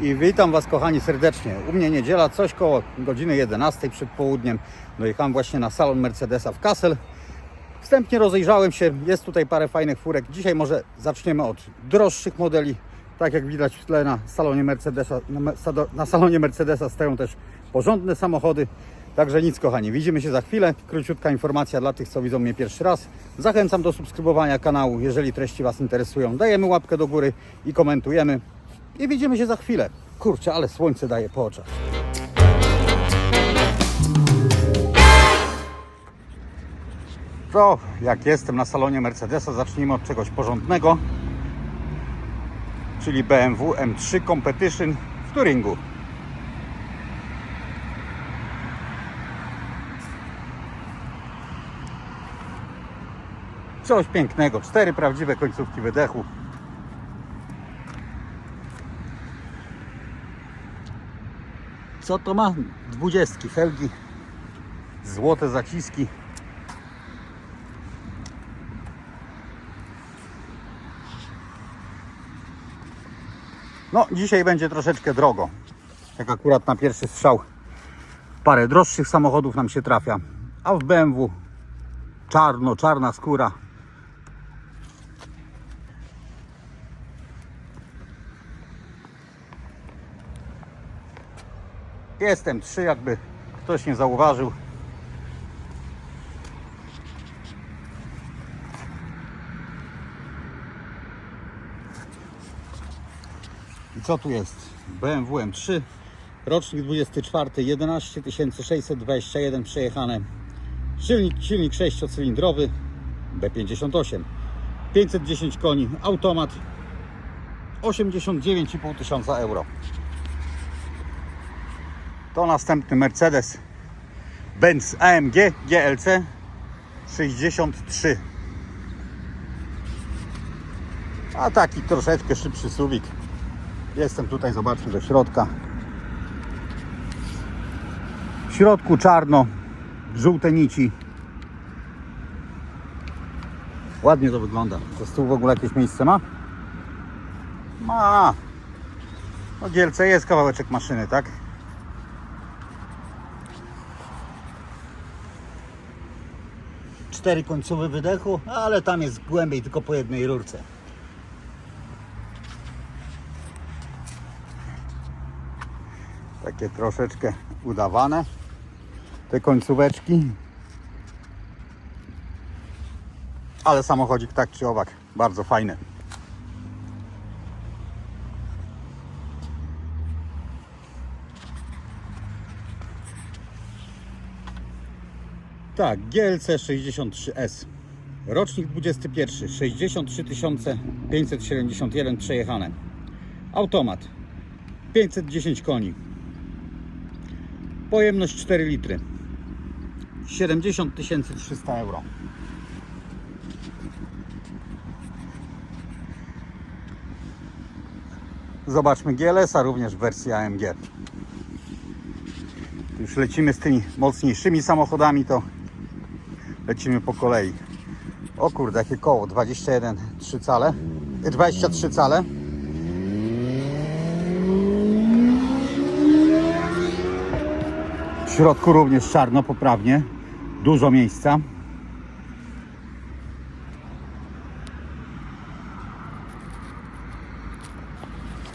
i witam Was kochani serdecznie. U mnie niedziela, coś koło godziny 11 przed południem. Dojechałem właśnie na salon Mercedesa w Kassel. Wstępnie rozejrzałem się, jest tutaj parę fajnych furek. Dzisiaj może zaczniemy od droższych modeli. Tak jak widać w tle na salonie Mercedesa, na salonie Mercedesa stoją też porządne samochody. Także nic kochani, widzimy się za chwilę. Króciutka informacja dla tych, co widzą mnie pierwszy raz. Zachęcam do subskrybowania kanału, jeżeli treści Was interesują. Dajemy łapkę do góry i komentujemy. I widzimy się za chwilę. Kurczę, ale słońce daje po oczach. To jak jestem na salonie Mercedesa, zacznijmy od czegoś porządnego, czyli BMW M3 Competition w Turingu. Coś pięknego, cztery prawdziwe końcówki wydechu. Co to ma? Dwudziestki, felgi, złote zaciski. No, dzisiaj będzie troszeczkę drogo. Jak akurat na pierwszy strzał parę droższych samochodów nam się trafia. A w BMW czarno, czarna skóra. Jestem trzy, jakby ktoś nie zauważył. I co tu jest? BMW M3, rocznik 24, 11 621 przejechane. Silnik, silnik 6-cylindrowy B58, 510 koni, automat 89,5 tysiąca euro. To następny Mercedes Benz AMG GLC 63. A taki troszeczkę szybszy suwik. Jestem tutaj, zobaczmy do środka. W środku czarno, żółte nici. Ładnie to wygląda. To z tyłu w ogóle jakieś miejsce ma? Ma. No GLC jest kawałeczek maszyny, tak? Cztery końcowe wydechu, ale tam jest głębiej tylko po jednej rurce. Takie troszeczkę udawane. Te końcóweczki. Ale samochodzik tak czy owak, bardzo fajny. Tak, GLC 63S. Rocznik 21, 63 571 przejechane. Automat 510 koni. Pojemność 4 litry. 70 300 euro. Zobaczmy GLS-a również w wersji AMG. Już lecimy z tymi mocniejszymi samochodami, to lecimy po kolei. O kurde, jakie koło, 21, 3 cale, e, 23 cale. W środku również czarno, poprawnie, dużo miejsca.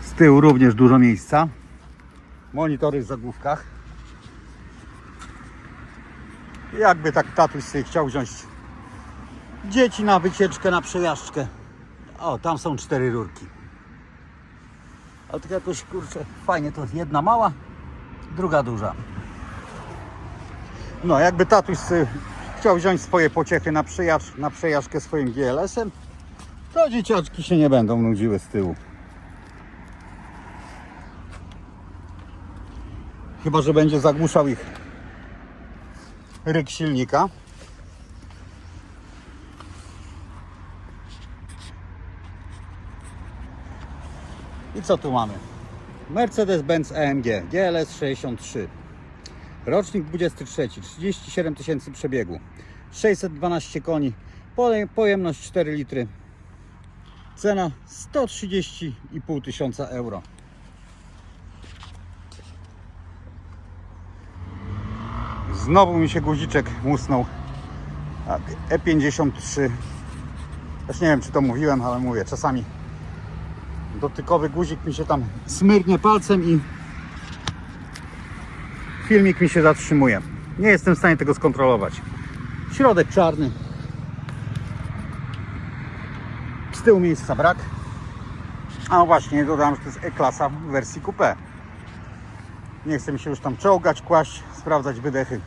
Z tyłu również dużo miejsca. Monitory w zagłówkach. Jakby tak tatuś sobie chciał wziąć dzieci na wycieczkę, na przejażdżkę. O, tam są cztery rurki. Ale tak jakoś, kurczę, fajnie to jedna mała, druga duża. No, jakby tatuś chciał wziąć swoje pociechy na, przejażdż, na przejażdżkę swoim GLS-em, to dzieciaczki się nie będą nudziły z tyłu. Chyba, że będzie zagłuszał ich ryk silnika. I co tu mamy? Mercedes-Benz AMG GLS 63. Rocznik 23, 37 tysięcy przebiegu, 612 koni, poje- pojemność 4 litry. Cena 130,5 tysiąca euro. Znowu mi się guziczek musnął. Tak, E53. Też nie wiem, czy to mówiłem, ale mówię, czasami dotykowy guzik mi się tam smyrnie palcem i filmik mi się zatrzymuje. Nie jestem w stanie tego skontrolować. Środek czarny. Z tyłu miejsca brak. A właśnie, dodam, że to jest E-klasa w wersji coupé. Nie chcę mi się już tam czołgać, kłaść, sprawdzać wydechy.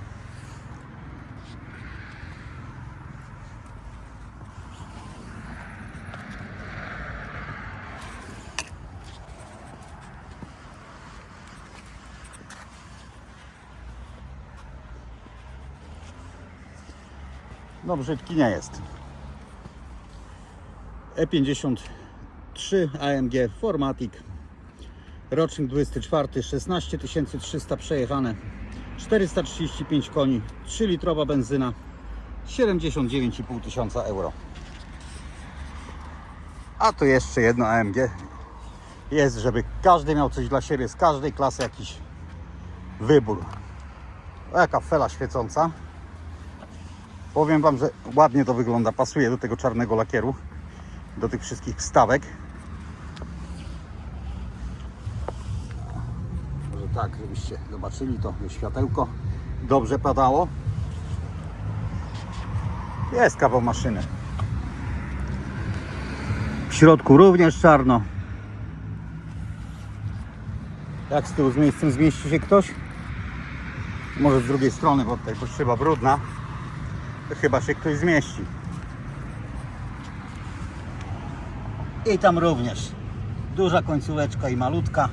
No brzydki nie jest. E E53 AMG Formatic. Rocznik 24, 16 300 przejechane, 435 koni, 3 litrowa benzyna, 79,5 tysiąca euro. A tu jeszcze jedno AMG jest, żeby każdy miał coś dla siebie, z każdej klasy jakiś wybór. O, jaka fela świecąca. Powiem Wam, że ładnie to wygląda, pasuje do tego czarnego lakieru, do tych wszystkich wstawek. Może tak, żebyście zobaczyli to, światełko dobrze padało. Jest kawał maszyny. W środku również czarno. Jak z tyłu z miejscem zmieści się ktoś? Może z drugiej strony, bo tutaj poszyba brudna. Chyba się ktoś zmieści. I tam również duża końcóweczka i malutka.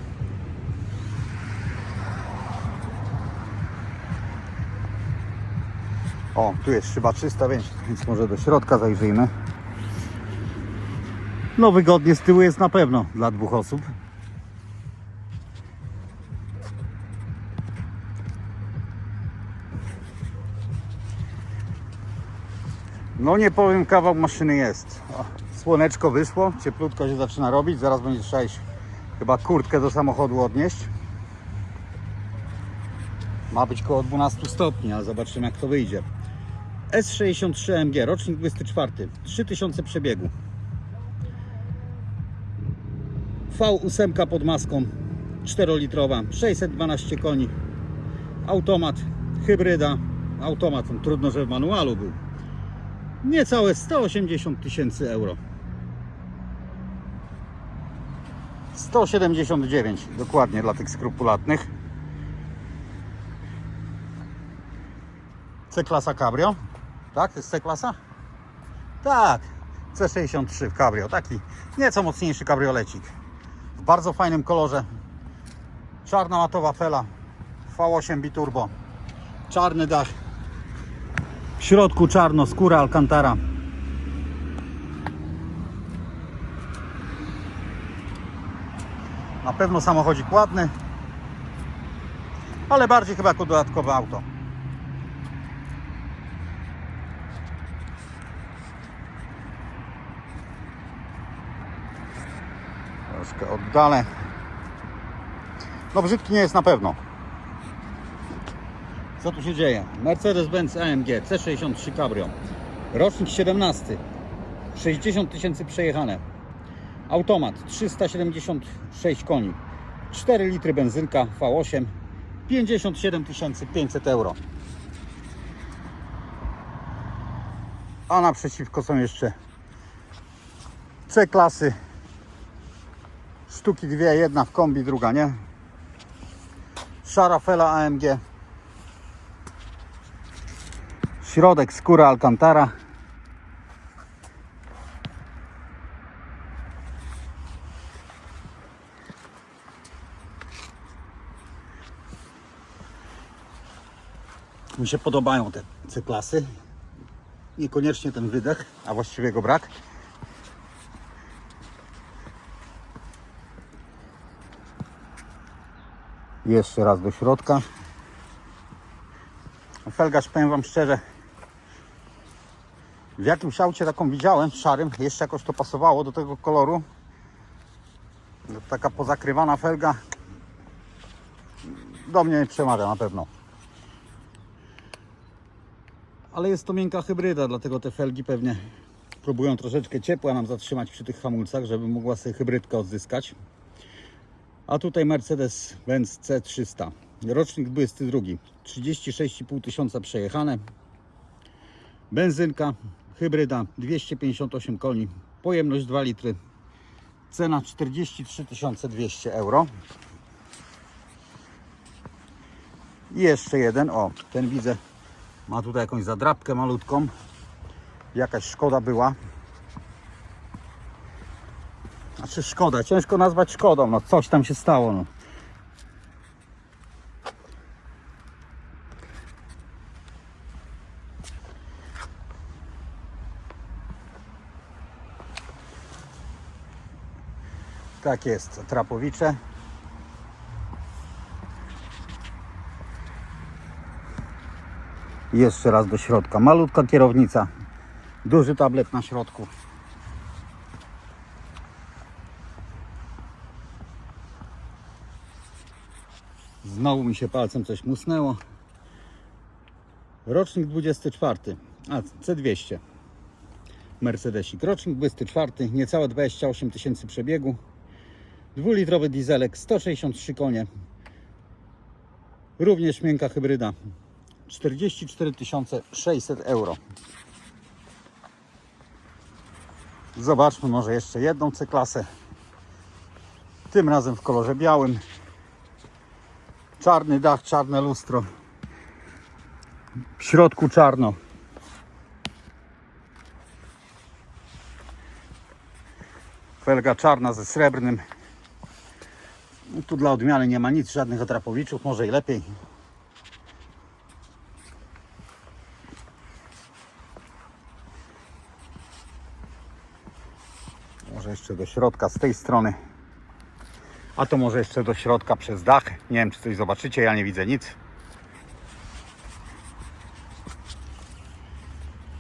O, tu jest szyba czysta, więc, więc może do środka zajrzyjmy. No wygodnie z tyłu jest na pewno dla dwóch osób. No nie powiem, kawał maszyny jest. Słoneczko wyszło, cieplutko się zaczyna robić. Zaraz będzie trzeba iść chyba kurtkę do samochodu odnieść. Ma być koło 12 stopni, ale zobaczymy jak to wyjdzie. S63 MG, rocznik 24, 3000 przebiegu. V8 pod maską, 4-litrowa, 612 koni. Automat, hybryda. Automat, trudno, że w manualu był. Niecałe 180 tysięcy euro. 179 dokładnie dla tych skrupulatnych. C-klasa Cabrio. Tak? To jest C-klasa? Tak. C63 w Cabrio. Taki nieco mocniejszy kabriolecik. W bardzo fajnym kolorze. Czarna matowa fela. V8 biturbo. Czarny dach. W środku czarno, skóra Alcantara. Na pewno samochodzik ładny, ale bardziej chyba jako dodatkowe auto. Troszkę oddalę. No brzydki nie jest na pewno. Co tu się dzieje? Mercedes-Benz AMG C63 Cabrio. Rocznik 17. 60 tysięcy przejechane. Automat 376 koni. 4 litry benzynka V8. 57 500 euro. A naprzeciwko są jeszcze C-klasy. Sztuki dwie, jedna w kombi, druga nie. Szara fela AMG. Środek skóra Alcantara. Mi się podobają te C-klasy. Niekoniecznie ten wydech, a właściwie go brak. Jeszcze raz do środka. Felgarz, powiem Wam szczerze, w jakimś aucie taką widziałem, szarym, jeszcze jakoś to pasowało do tego koloru. No, Taka pozakrywana felga do mnie nie przemawia na pewno. Ale jest to miękka hybryda, dlatego te felgi pewnie próbują troszeczkę ciepła nam zatrzymać przy tych hamulcach, żeby mogła sobie hybrydkę odzyskać. A tutaj Mercedes-Benz C300. Rocznik 22. 36,5 tysiąca przejechane. Benzynka, hybryda 258 koni. Pojemność 2 litry. Cena 43 200 euro. I jeszcze jeden, o, ten widzę, ma tutaj jakąś zadrapkę malutką. Jakaś szkoda była. Znaczy szkoda, ciężko nazwać szkodą, no coś tam się stało. No. Tak jest, trapowicze. Jeszcze raz do środka. Malutka kierownica. Duży tablet na środku. Znowu mi się palcem coś musnęło. Rocznik 24. A, C200. Mercedesik. Rocznik 24. Niecałe 28 tysięcy przebiegu. Dwulitrowy dieselek. 163 konie. Również miękka hybryda. 44 600 euro. Zobaczmy może jeszcze jedną C-klasę. Tym razem w kolorze białym. Czarny dach, czarne lustro. W środku czarno. Felga czarna ze srebrnym. Tu dla odmiany nie ma nic, żadnych atrapowiczów, może i lepiej. Może jeszcze do środka z tej strony. A to może jeszcze do środka przez dach. Nie wiem, czy coś zobaczycie, ja nie widzę nic.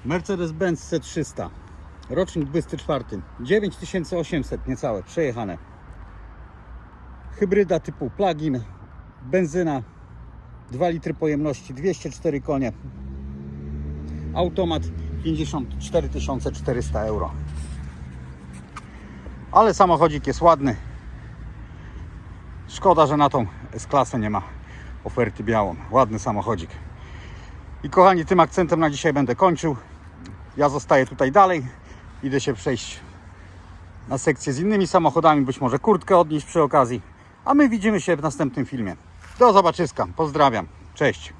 Mercedes-Benz C300. Rocznik 24. 9800 niecałe, przejechane. Hybryda typu plug-in. Benzyna 2 litry pojemności, 204 konie. Automat 54 400 euro. Ale samochodzik jest ładny. Szkoda, że na tą S-klasę nie ma oferty białą. Ładny samochodzik. I kochani, tym akcentem na dzisiaj będę kończył. Ja zostaję tutaj dalej. Idę się przejść na sekcję z innymi samochodami, być może kurtkę odnieść przy okazji. A my widzimy się w następnym filmie. Do zobaczyska. Pozdrawiam. Cześć.